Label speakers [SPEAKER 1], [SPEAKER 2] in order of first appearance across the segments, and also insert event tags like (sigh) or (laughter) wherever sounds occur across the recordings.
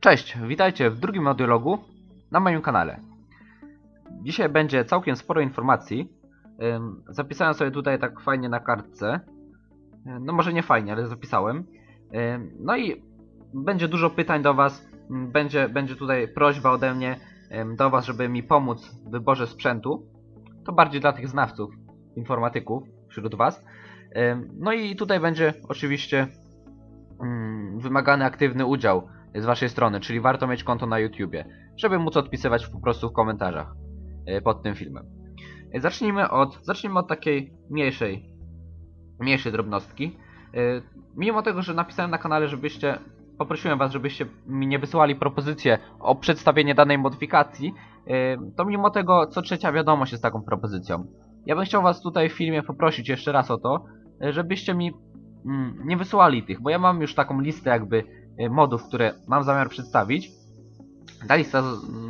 [SPEAKER 1] Cześć, witajcie w drugim audiologu na moim kanale. Dzisiaj będzie całkiem sporo informacji. Zapisałem sobie tutaj tak fajnie na kartce. No może nie fajnie, ale zapisałem. No i będzie dużo pytań do Was. Ym, Będzie, będzie tutaj prośba ode mnie do Was, żeby mi pomóc w wyborze sprzętu. To bardziej dla tych znawców, informatyków wśród Was. No i tutaj będzie oczywiście mm, wymagany aktywny udział z waszej strony, czyli warto mieć konto na YouTubie, żeby móc odpisywać po prostu w komentarzach e, pod tym filmem. E, Zacznijmy od, zacznijmy od takiej mniejszej, mniejszej drobnostki. E, Mimo tego, że napisałem na kanale, żebyście, poprosiłem was, żebyście mi nie wysyłali propozycje o przedstawienie danej modyfikacji, to mimo tego co trzecia wiadomość jest taką propozycją. Ja bym chciał was tutaj w filmie poprosić jeszcze raz o to, żebyście mi mm, nie wysyłali tych, bo ja mam już taką listę jakby modów, które mam zamiar przedstawić. Ta lista,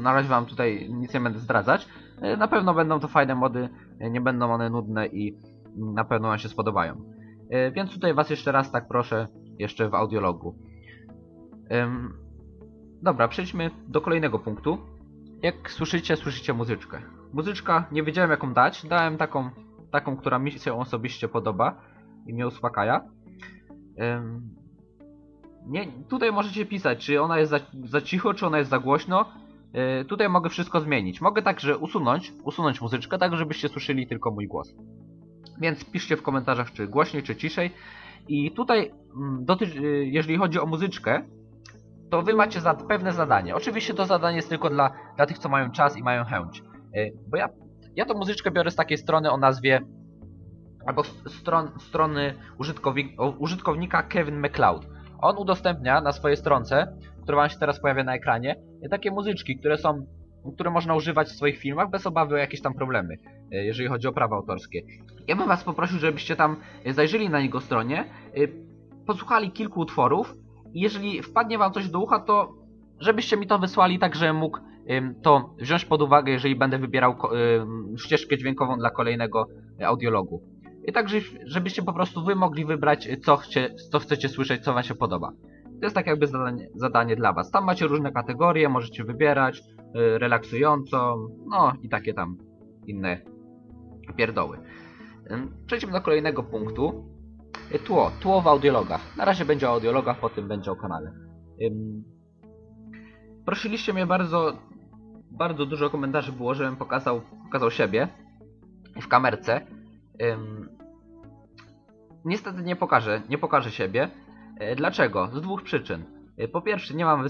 [SPEAKER 1] na razie wam tutaj nic nie będę zdradzać. Y, Na pewno będą to fajne mody, y, nie będą one nudne i na pewno wam się spodobają. Y, Więc tutaj was jeszcze raz tak proszę, jeszcze w audiologu. Dobra, przejdźmy do kolejnego punktu. Jak słyszycie, słyszycie muzyczkę. Muzyczka, nie wiedziałem jaką dać, dałem taką, taką która mi się osobiście podoba i mnie uspokaja. Nie, tutaj możecie pisać, czy ona jest za, za cicho, czy ona jest za głośno. Yy, tutaj mogę wszystko zmienić. Mogę także usunąć, usunąć muzyczkę, tak żebyście słyszeli tylko mój głos. Więc piszcie w komentarzach, czy głośniej, czy ciszej. I tutaj, mm, doty- yy, jeżeli chodzi o muzyczkę, to wy macie za pewne zadanie. Oczywiście to zadanie jest tylko dla, dla tych, co mają czas i mają chęć. Yy, bo ja, ja tą muzyczkę biorę z takiej strony o nazwie albo stron, strony użytkownika Kevin McLeod. On udostępnia na swojej stronce, która wam się teraz pojawia na ekranie, takie muzyczki, które są, które można używać w swoich filmach bez obawy o jakieś tam problemy, e, jeżeli chodzi o prawa autorskie. Ja bym was poprosił, żebyście tam e, zajrzeli na jego stronie, e, posłuchali kilku utworów i jeżeli wpadnie wam coś do ucha, to żebyście mi to wysłali tak, żebym mógł to wziąć pod uwagę, jeżeli będę wybierał ścieżkę dźwiękową dla kolejnego audiologu. I tak, że- żebyście po prostu wy mogli wybrać, y, co, chcie, co chcecie słyszeć, co wam się podoba. To jest tak jakby zadanie, zadanie dla was. Tam macie różne kategorie, możecie wybierać, y, relaksującą, no i takie tam inne pierdoły. Przejdźmy do kolejnego punktu. Y, Tło, tło w audiologach. Na razie będzie o audiologach, potem będzie o kanale. Prosiliście mnie bardzo, bardzo dużo komentarzy było, żebym pokazał, pokazał siebie w kamerce. Niestety nie pokażę, nie pokażę siebie. E, Dlaczego? Z dwóch przyczyn. E, Po pierwsze, nie mam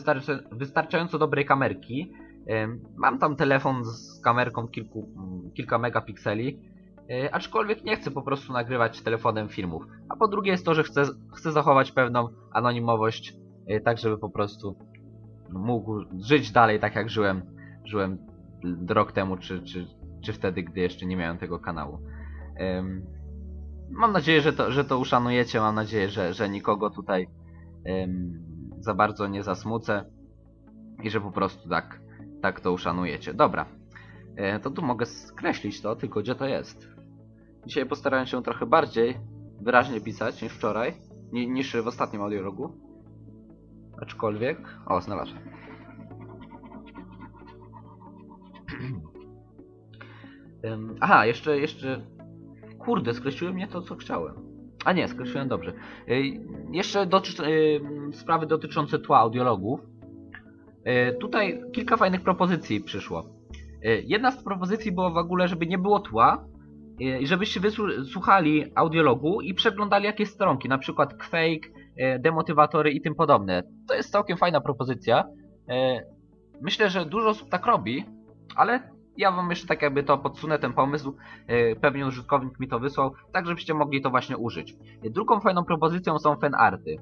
[SPEAKER 1] wystarczająco dobrej kamerki. Ym, Mam tam telefon z kamerką kilku, mm, kilka megapikseli, e, aczkolwiek nie chcę po prostu nagrywać telefonem filmów. A po drugie jest to, że chcę, chcę zachować pewną anonimowość, e, tak żeby po prostu mógł żyć dalej tak jak żyłem, żyłem rok temu, czy, czy, czy wtedy, gdy jeszcze nie miałem tego kanału. Mam nadzieję, że to, że to uszanujecie, mam nadzieję, że, że nikogo tutaj em, za bardzo nie zasmucę i że po prostu tak, tak to uszanujecie. Dobra, e, to tu mogę skreślić to, tylko gdzie to jest? Dzisiaj postarałem się trochę bardziej wyraźnie pisać niż wczoraj, ni, niż w ostatnim audiologu. Aczkolwiek... O, znalazłem. (clears throat) Ym, Aha, jeszcze, jeszcze... Kurde, skreśliłem nie to, co chciałem. A nie, skreśliłem dobrze. Ej, Jeszcze ym, sprawy dotyczące tła audiologów. Yy, Tutaj kilka fajnych propozycji przyszło. Jedna z propozycji była w ogóle, żeby nie było tła i żebyście wysłuchali audiologu i przeglądali jakieś stronki, na przykład Quake, e, demotywatory i tym podobne. To jest całkiem fajna propozycja. E, Myślę, że dużo osób tak robi, ale ja wam jeszcze tak jakby to podsunę ten pomysł. E, Pewnie użytkownik mi to wysłał, tak żebyście mogli to właśnie użyć. E, Drugą fajną propozycją są fanarty.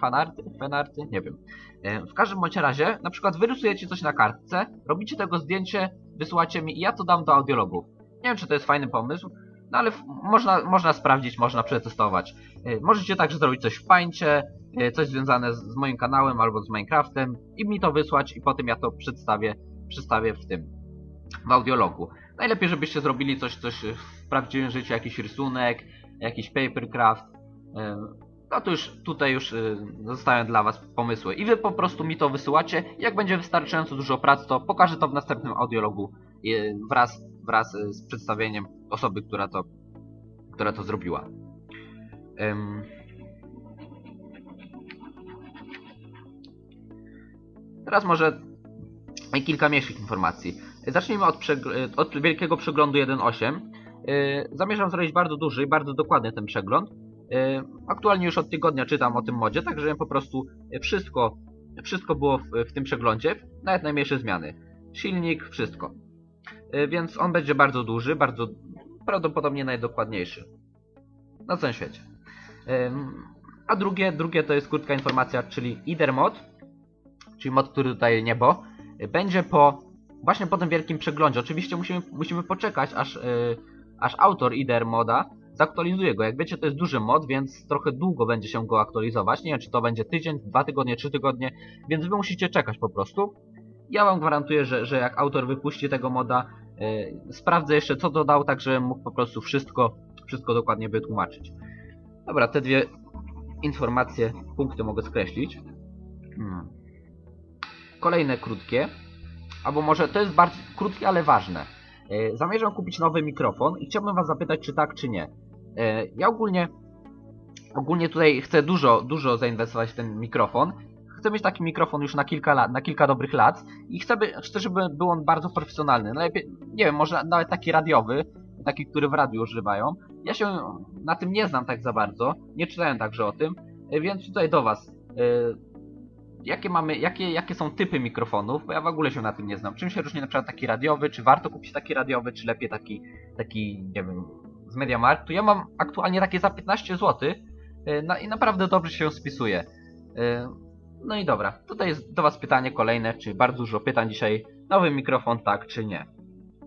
[SPEAKER 1] Fanarty? Fanarty? Nie wiem. E, W każdym bądź razie, na przykład wyrysujecie coś na kartce, robicie tego zdjęcie, wysyłacie mi i ja to dam do audiologów. Nie wiem, czy to jest fajny pomysł, no ale można, można sprawdzić, można przetestować. Możecie także zrobić coś w Paincie, e, coś związane z moim kanałem albo z Minecraftem i mi to wysłać i potem ja to przedstawię, przedstawię w tym, w audiologu. Najlepiej, żebyście zrobili coś, coś w prawdziwym życiu, jakiś rysunek, jakiś papercraft. no to już tutaj już y, zostawiam dla was pomysły. I wy po prostu mi to wysyłacie. Jak będzie wystarczająco dużo prac, to pokażę to w następnym audiologu y, wraz, wraz y, z przedstawieniem osoby, która to, która to zrobiła. Teraz może kilka mniejszych informacji. Zacznijmy od, od wielkiego przeglądu 1.8. Yy, zamierzam zrobić bardzo duży i bardzo dokładny ten przegląd. Yy, aktualnie już od tygodnia czytam o tym modzie, także po prostu wszystko, wszystko było w, tym przeglądzie, nawet najmniejsze zmiany. Silnik, wszystko. Yy, więc on będzie bardzo duży, bardzo prawdopodobnie najdokładniejszy. Na całym świecie. A drugie, drugie to jest krótka informacja, czyli IDER mod, czyli mod, który daje niebo, będzie po właśnie po tym wielkim przeglądzie. Oczywiście musimy, musimy poczekać, aż, yy, aż autor IDER moda zaktualizuje go. Jak wiecie, to jest duży mod, więc trochę długo będzie się go aktualizować. Nie wiem, czy to będzie tydzień, dwa tygodnie, trzy tygodnie, więc wy musicie czekać po prostu. Ja wam gwarantuję, że, że jak autor wypuści tego moda, yy, sprawdzę jeszcze co dodał, tak żebym mógł po prostu wszystko, wszystko dokładnie wytłumaczyć. Dobra, te dwie informacje, punkty mogę skreślić. Hmm. Kolejne krótkie albo może to jest bardzo krótkie, ale ważne. E, zamierzam kupić nowy mikrofon i chciałbym was zapytać, czy tak, czy nie. E, ja ogólnie, ogólnie tutaj chcę dużo, dużo zainwestować w ten mikrofon. Chcę mieć taki mikrofon już na kilka lat, na kilka dobrych lat i chcę, by, chcę żeby był on bardzo profesjonalny. Najlepiej, nie wiem, może nawet taki radiowy, taki, który w radiu używają. Ja się na tym nie znam tak za bardzo, nie czytałem także o tym, e, więc tutaj do was jakie mamy, jakie, jakie są typy mikrofonów, bo ja w ogóle się na tym nie znam. Czym się różni na przykład taki radiowy, czy warto kupić taki radiowy, czy lepiej taki, taki nie wiem, z MediaMarktu. Ja mam aktualnie takie za 15 zł no, i naprawdę dobrze się spisuje. E, no i dobra, tutaj jest do Was pytanie kolejne, czy bardzo dużo pytań dzisiaj, nowy mikrofon tak czy nie.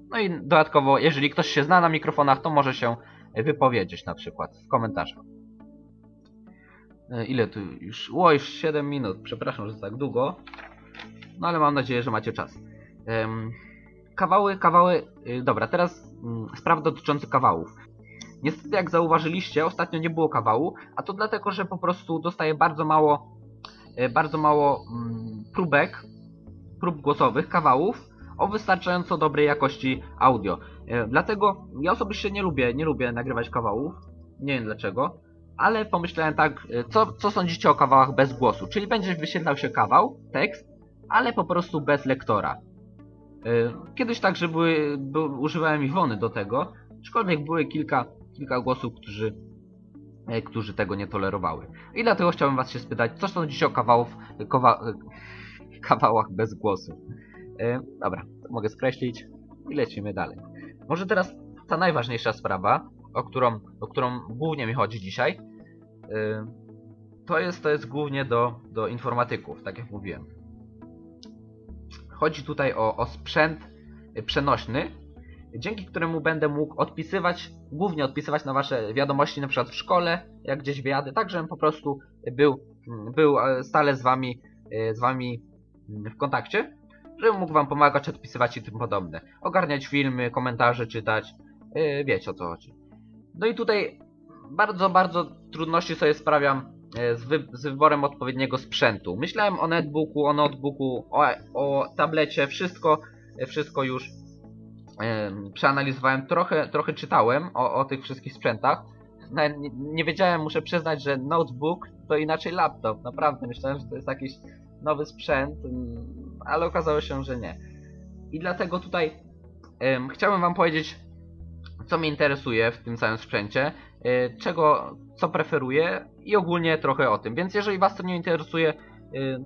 [SPEAKER 1] No i dodatkowo, jeżeli ktoś się zna na mikrofonach, to może się wypowiedzieć na przykład w komentarzach. E, ile tu już? O, już 7 minut. Przepraszam, że tak długo. No ale mam nadzieję, że macie czas. kawały, kawały... Y, dobra, teraz mm, sprawa dotycząca kawałów. Niestety, jak zauważyliście, ostatnio nie było kawału, a to dlatego, że po prostu dostaję bardzo mało, e, bardzo mało mm, próbek, prób głosowych, kawałów o wystarczająco dobrej jakości audio. E, dlatego ja osobiście nie lubię, nie lubię nagrywać kawałów. Nie wiem dlaczego ale pomyślałem tak, e, co, co sądzicie o kawałach bez głosu? Czyli będzie wyświetlał się kawał, tekst, ale po prostu bez lektora. E, kiedyś także były, by, używałem Iwony do tego, aczkolwiek były kilka, kilka głosów, którzy, e, którzy tego nie tolerowały. I dlatego chciałbym was się spytać, co sądzicie o kawałów, kawa, (laughs) kawałach bez głosu? Dobra, to mogę skreślić i lecimy dalej. Może teraz ta najważniejsza sprawa, o którą, o którą głównie mi chodzi dzisiaj, to jest, to jest głównie do, do informatyków, tak jak mówiłem. Chodzi tutaj o, o sprzęt przenośny, dzięki któremu będę mógł odpisywać, głównie odpisywać na wasze wiadomości, na przykład w szkole, jak gdzieś wyjadę, tak żebym po prostu był, był e, stale z wami, e, z wami w kontakcie, żebym mógł wam pomagać, odpisywać i tym podobne. Ogarniać filmy, komentarze czytać, e, wiecie o co chodzi. No i tutaj bardzo, bardzo trudności sobie sprawiam e, z, wy z wyborem odpowiedniego sprzętu. Myślałem o netbooku, o notebooku, o, o tablecie, wszystko, e, wszystko już e, przeanalizowałem. Trochę, trochę czytałem o, o tych wszystkich sprzętach. Nie, nie wiedziałem, muszę przyznać, że notebook to inaczej laptop. Naprawdę myślałem, że to jest jakiś nowy sprzęt, mm, ale okazało się, że nie. I dlatego tutaj chciałem wam powiedzieć co mnie interesuje w tym całym sprzęcie, y, czego, co preferuję i ogólnie trochę o tym. Więc jeżeli Was to nie interesuje, y,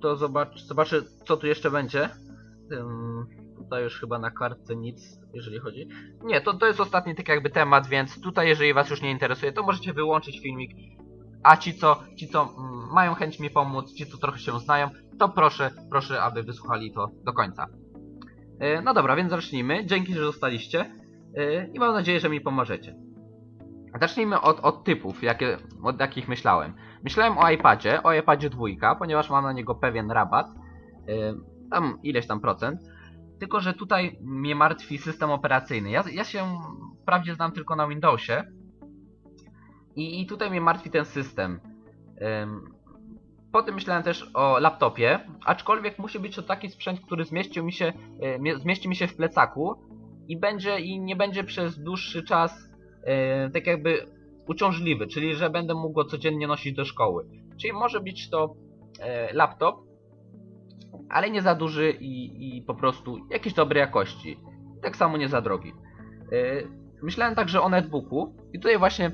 [SPEAKER 1] to zobacz, zobaczę co tu jeszcze będzie. Tutaj już chyba na kartce nic, jeżeli chodzi. Nie, to, to jest ostatni tak jakby temat, więc tutaj jeżeli Was już nie interesuje, to możecie wyłączyć filmik. A ci co, ci co mm, mają chęć mi pomóc, ci co trochę się znają, to proszę, proszę aby wysłuchali to do końca. Y, no dobra, więc zacznijmy. Dzięki, że zostaliście. Y, i mam nadzieję, że mi pomożecie. Zacznijmy od, od typów, jakie, od jakich myślałem. Myślałem o iPadzie, o iPadzie 2, ponieważ mam na niego pewien rabat, y, tam ileś tam procent, tylko że tutaj mnie martwi system operacyjny. Ja, ja się wprawdzie znam tylko na Windowsie i, i tutaj mnie martwi ten system. Potem myślałem też o laptopie, aczkolwiek musi być to taki sprzęt, który zmieścił mi się, zmieści mi się w plecaku i będzie i nie będzie przez dłuższy czas tak jakby uciążliwy, czyli że będę mógł go codziennie nosić do szkoły. Czyli może być to laptop, ale nie za duży i, i po prostu jakiejś dobrej jakości. Tak samo nie za drogi. Yy, myślałem także o netbooku i tutaj właśnie,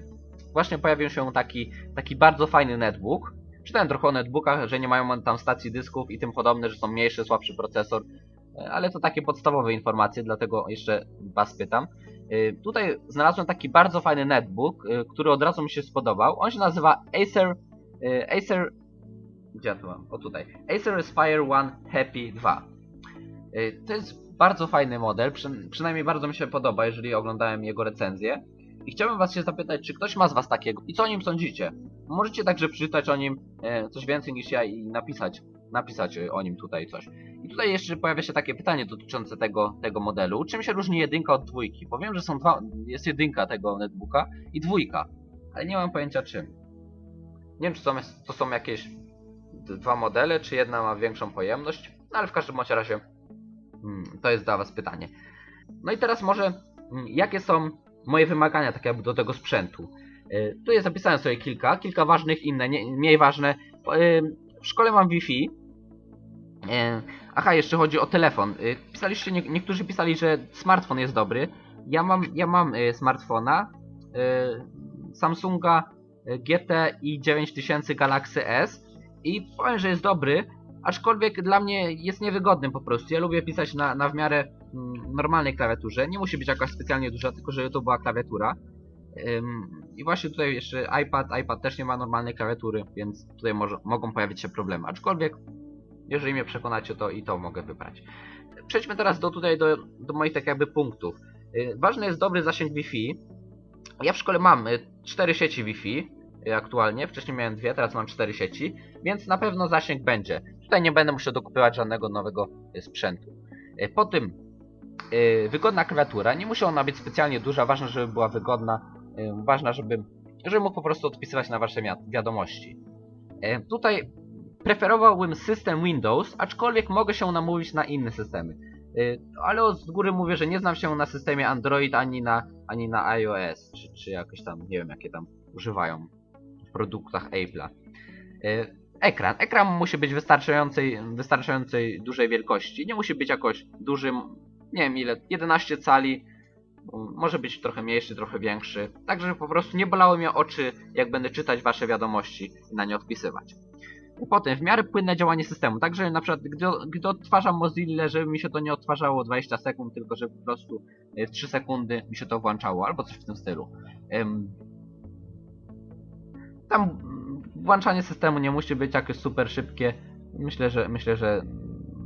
[SPEAKER 1] właśnie pojawił się taki, taki bardzo fajny netbook. Czytałem trochę o netbookach, że nie mają tam stacji dysków i tym podobne, że są mniejsze, słabszy procesor, ale to takie podstawowe informacje, dlatego jeszcze Was pytam. Yy, tutaj znalazłem taki bardzo fajny netbook, który od razu mi się spodobał. On się nazywa Acer, Acer gdzie ja to mam? O tutaj. Acer Aspire One Happy 2. Y, to jest bardzo fajny model, przy, przynajmniej bardzo mi się podoba, jeżeli oglądałem jego recenzję. I chciałbym was się zapytać, czy ktoś ma z was takiego i co o nim sądzicie? Możecie także przeczytać o nim e, coś więcej niż ja i napisać, napisać o nim tutaj coś. I tutaj jeszcze pojawia się takie pytanie dotyczące tego, tego modelu. Czym się różni jedynka od dwójki? Powiem, że są dwa, jest jedynka tego netbooka i dwójka, ale nie mam pojęcia czym. Nie wiem, czy to, to są jakieś dwa modele, czy jedna ma większą pojemność, no ale w każdym razie mm, to jest dla Was pytanie. No i teraz może, mm, jakie są moje wymagania tak jakby do tego sprzętu? Y, tu jest zapisałem sobie kilka, kilka ważnych, inne, nie, mniej ważne. Y, w szkole mam Wi-Fi. Y, aha, jeszcze chodzi o telefon. Pisaliście, niektórzy pisali, że smartfon jest dobry. Ja mam, ja mam smartfona Samsunga GTI 9000 Galaxy S i powiem, że jest dobry, aczkolwiek dla mnie jest niewygodny po prostu. Ja lubię pisać na, na w miarę mm, normalnej klawiaturze. Nie musi być jakaś specjalnie duża, tylko żeby to była klawiatura. I właśnie tutaj jeszcze iPad, iPad też nie ma normalnej klawiatury, więc tutaj może, mogą pojawić się problemy. Aczkolwiek, jeżeli mnie przekonacie, to i to mogę wybrać. Przejdźmy teraz do, tutaj do, do moich tak jakby punktów. Yy, ważny jest dobry zasięg Wi-Fi. Ja w szkole mam y, cztery sieci Wi-Fi, Y, aktualnie. Wcześniej miałem dwie, teraz mam cztery sieci, więc na pewno zasięg będzie. Tutaj nie będę musiał dokupywać żadnego nowego y, sprzętu. Y, po tym wygodna klawiatura. Nie musi ona być specjalnie duża, ważne, żeby była wygodna. Ważne, żeby, żeby mógł po prostu odpisywać na wasze wiadomości. Tutaj preferowałbym system Windows, aczkolwiek mogę się namówić na inne systemy. Ale z góry mówię, że nie znam się na systemie Android ani na, ani na iOS, czy, czy jakieś tam, nie wiem jakie tam używają produktach Apple'a. E, ekran. Ekran musi być wystarczającej, wystarczającej dużej wielkości. Nie musi być jakoś dużym, nie wiem ile, 11 cali. Może być trochę mniejszy, trochę większy. Tak, żeby po prostu nie bolały mnie oczy, jak będę czytać wasze wiadomości i na nie odpisywać. Potem w miarę płynne działanie systemu. Także na przykład gdy, gdy odtwarzam Mozilla, żeby mi się to nie odtwarzało 20 sekund, tylko żeby po prostu w 3 sekundy mi się to włączało, albo coś w tym stylu. Tam włączanie systemu nie musi być jakieś super szybkie. Myślę, że myślę, że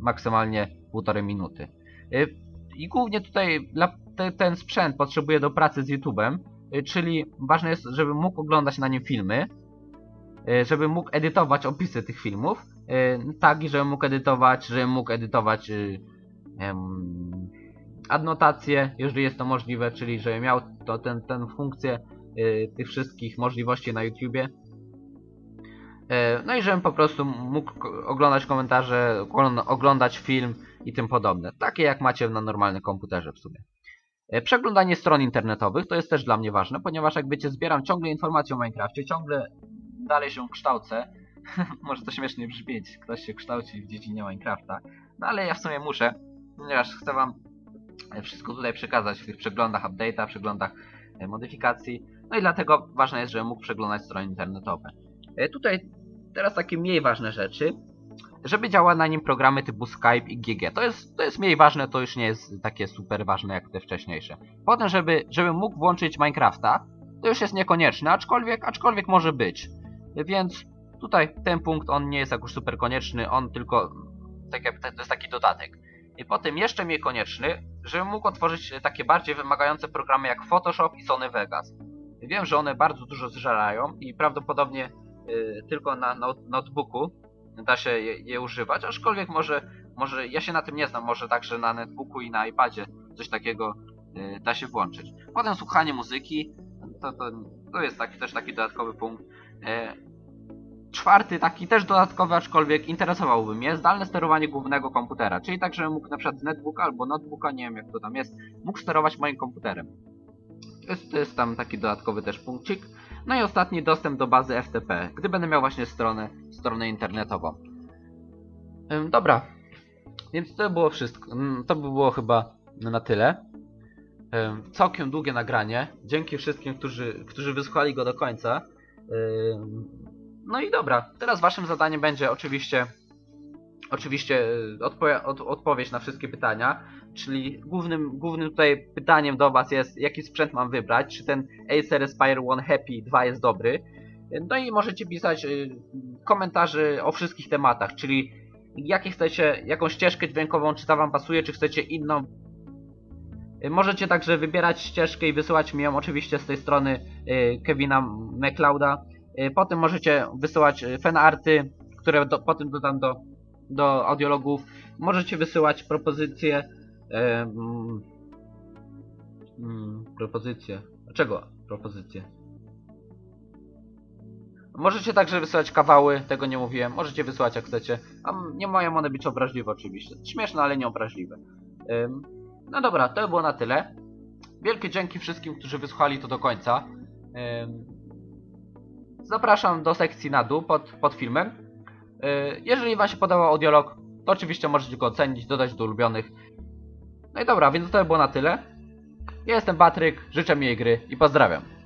[SPEAKER 1] maksymalnie półtorej minuty. Y, I głównie tutaj ten sprzęt potrzebuje do pracy z YouTube'em, y, czyli ważne jest, żeby mógł oglądać na nim filmy, żeby mógł edytować opisy tych filmów, tak i żeby mógł edytować, żeby mógł edytować adnotacje, jeżeli jest to możliwe, czyli żeby miał to ten, ten funkcję Y, tych wszystkich możliwości na YouTubie. Y, no i żebym po prostu mógł oglądać komentarze, oglądać film i tym podobne. Takie jak macie na normalnym komputerze w sumie. Przeglądanie stron internetowych to jest też dla mnie ważne, ponieważ jak wiecie zbieram ciągle informacje o Minecrafcie, ciągle dalej się kształcę. (laughs) Może to śmiesznie brzmieć, ktoś się kształci w dziedzinie Minecrafta. No ale ja w sumie muszę, ponieważ chcę wam wszystko tutaj przekazać w tych przeglądach update'a, przeglądach modyfikacji. No i dlatego ważne jest, żeby mógł przeglądać strony internetowe. E, tutaj teraz takie mniej ważne rzeczy. Żeby działały na nim programy typu Skype i GG. To jest, to jest mniej ważne, to już nie jest takie super ważne jak te wcześniejsze. Potem, żeby, żeby mógł włączyć Minecrafta, to już jest niekonieczne, aczkolwiek, aczkolwiek może być. Więc tutaj ten punkt, on nie jest jakoś super konieczny, on tylko, tak jak, to jest taki dodatek. I potem jeszcze mniej konieczny, żeby mógł otworzyć takie bardziej wymagające programy jak Photoshop i Sony Vegas. Wiem, że one bardzo dużo zżerają i prawdopodobnie y, tylko na notebooku da się je, je, używać, aczkolwiek może, może, ja się na tym nie znam, może także na netbooku i na iPadzie coś takiego y, da się włączyć. Potem słuchanie muzyki, to, to, to jest taki, też taki dodatkowy punkt. Y, czwarty, taki też dodatkowy, aczkolwiek interesowałby mnie, zdalne sterowanie głównego komputera. Czyli tak, żebym mógł na przykład z netbooka albo notebooka, nie wiem jak to tam jest, mógł sterować moim komputerem. To jest, jest tam taki dodatkowy też punkcik. No i ostatni dostęp do bazy FTP, gdy będę miał właśnie stronę, stronę internetową. Ym, dobra, więc to było wszystko. Mm, To by było chyba na tyle. Ym, Całkiem długie nagranie. Dzięki wszystkim, którzy, którzy wysłuchali go do końca. No i dobra, teraz waszym zadaniem będzie oczywiście oczywiście y, odpowie- od, odpowiedź na wszystkie pytania, czyli głównym, głównym tutaj pytaniem do was jest jaki sprzęt mam wybrać, czy ten Acer Aspire One Happy 2 jest dobry. No i możecie pisać y, komentarzy o wszystkich tematach, czyli jakie chcecie, jaką ścieżkę dźwiękową, czy ta wam pasuje, czy chcecie inną. Y, Możecie także wybierać ścieżkę i wysyłać mi ją oczywiście z tej strony y, Kevina McLeoda. Y, Potem możecie wysyłać fanarty, które do, potem dodam do, do audiologów. Możecie wysyłać propozycje. em, mm, propozycje. Dlaczego propozycje? Możecie także wysyłać kawały, tego nie mówiłem. Możecie wysyłać jak chcecie. A nie mają one być obraźliwe oczywiście. Śmieszne, ale nie obraźliwe. No dobra, to było na tyle. Wielkie dzięki wszystkim, którzy wysłuchali to do końca. Zapraszam do sekcji na dół pod, pod filmem. Yy, jeżeli wam się podobał audiolog, to oczywiście możecie go ocenić, dodać do ulubionych. No i dobra, więc to było na tyle. Ja jestem Patryk, życzę miłej gry i pozdrawiam.